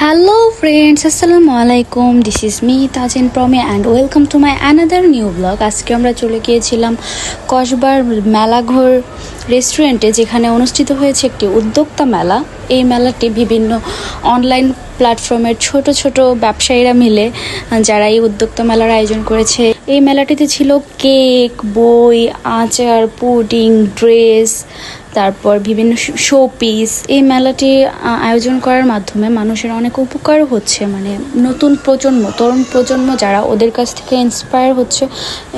Hello friends, Assalamu alaikum. This is me Tajin Promi and welcome to my another new vlog. আজকে আমরা চলে গিয়েছিলাম কসবার মেলাঘর রেস্টুরেন্টে যেখানে অনুষ্ঠিত হয়েছে একটি উদ্যোক্তা মেলা এই মেলাটি বিভিন্ন অনলাইন প্ল্যাটফর্মের ছোট ছোট ব্যবসায়ীরা মিলে যারা এই উদ্যোক্তা মেলার আয়োজন করেছে এই মেলাটিতে ছিল কেক বই আচার পুডিং ড্রেস তারপর বিভিন্ন শো পিস এই মেলাটি আয়োজন করার মাধ্যমে মানুষের অনেক উপকার হচ্ছে। মানে নতুন প্রজন্ম, তরুণ প্রজন্ম যারা ওদের কাছ থেকে ইন্সপায়ার হচ্ছে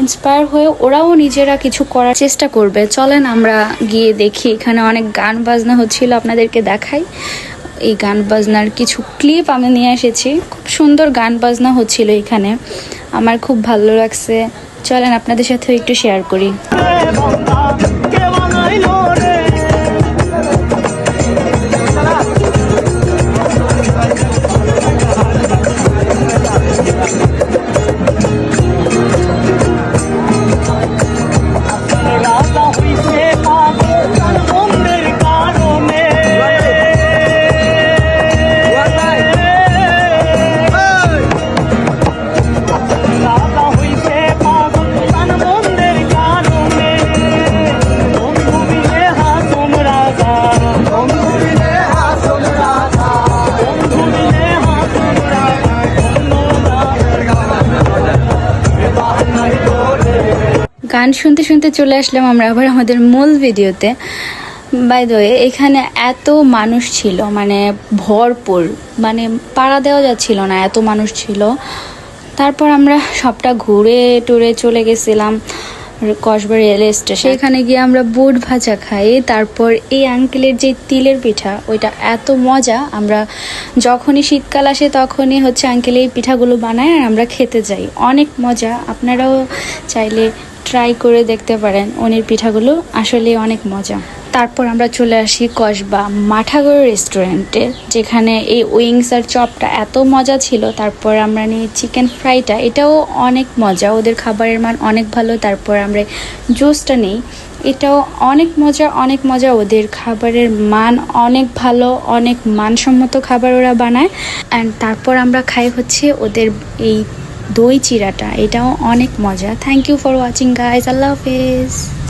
ইন্সপায়ার হয়ে ওরাও নিজেরা কিছু করার চেষ্টা করবে। চলেন আমরা গিয়ে দেখি, এখানে অনেক গান বাজনা হচ্ছিল, আপনাদেরকে দেখাই। এই গান বাজনার কিছু ক্লিপ আমি নিয়ে এসেছি। খুব সুন্দর গান বাজনা হচ্ছিল এখানে। আমার খুব ভালো লাগছে। চলেন আপনাদের সাথেও একটু শেয়ার করি। গান শুনতে শুনতে চলে আসলাম আমরা আবার আমাদের মূল ভিডিওতে। বাই দ্য এখানে এত মানুষ ছিল মানে ভরপুর মানে পাড়া দেওয়া যাচ্ছিল না, এত মানুষ ছিল। তারপর আমরা সবটা ঘুরে টুরে চলে গেছিলাম কসবা রেল স্টেশন। এখানে গিয়ে আমরা বুট ভাজা খাই, তারপর এই আঙ্কেলের যে তিলের পিঠা, ওইটা এত মজা, আমরা যখনই শীতকাল আসে তখনই হচ্ছে আঙ্কেল এই পিঠাগুলো বানায় আর আমরা খেতে যাই। অনেক মজা, আপনারাও চাইলে ট্রাই করে দেখতে পারেন। উনির পিঠাগুলো আসলে অনেক মজা। তারপর আমরা চলে আসি কসবা মাঠাগড় রেস্টুরেন্টে যেখানে এই উইংস আর চপটা এত মজা ছিল। তারপর আমরা নিই চিকেন ফ্রাইটা এটাও অনেক মজা। ওদের খাবারের মান অনেক ভালো। তারপর আমরা জুসটা নিই। এটাও অনেক মজা অনেক মজা। ওদের খাবারের মান অনেক ভালো, অনেক মানসম্মত খাবার ওরা বানায়। অ্যান্ড তারপর আমরা খাই হচ্ছে ওদের এই দই চিরাটা এটাও অনেক মজা। Thank you for watching guys আল্লাহ হাফেজ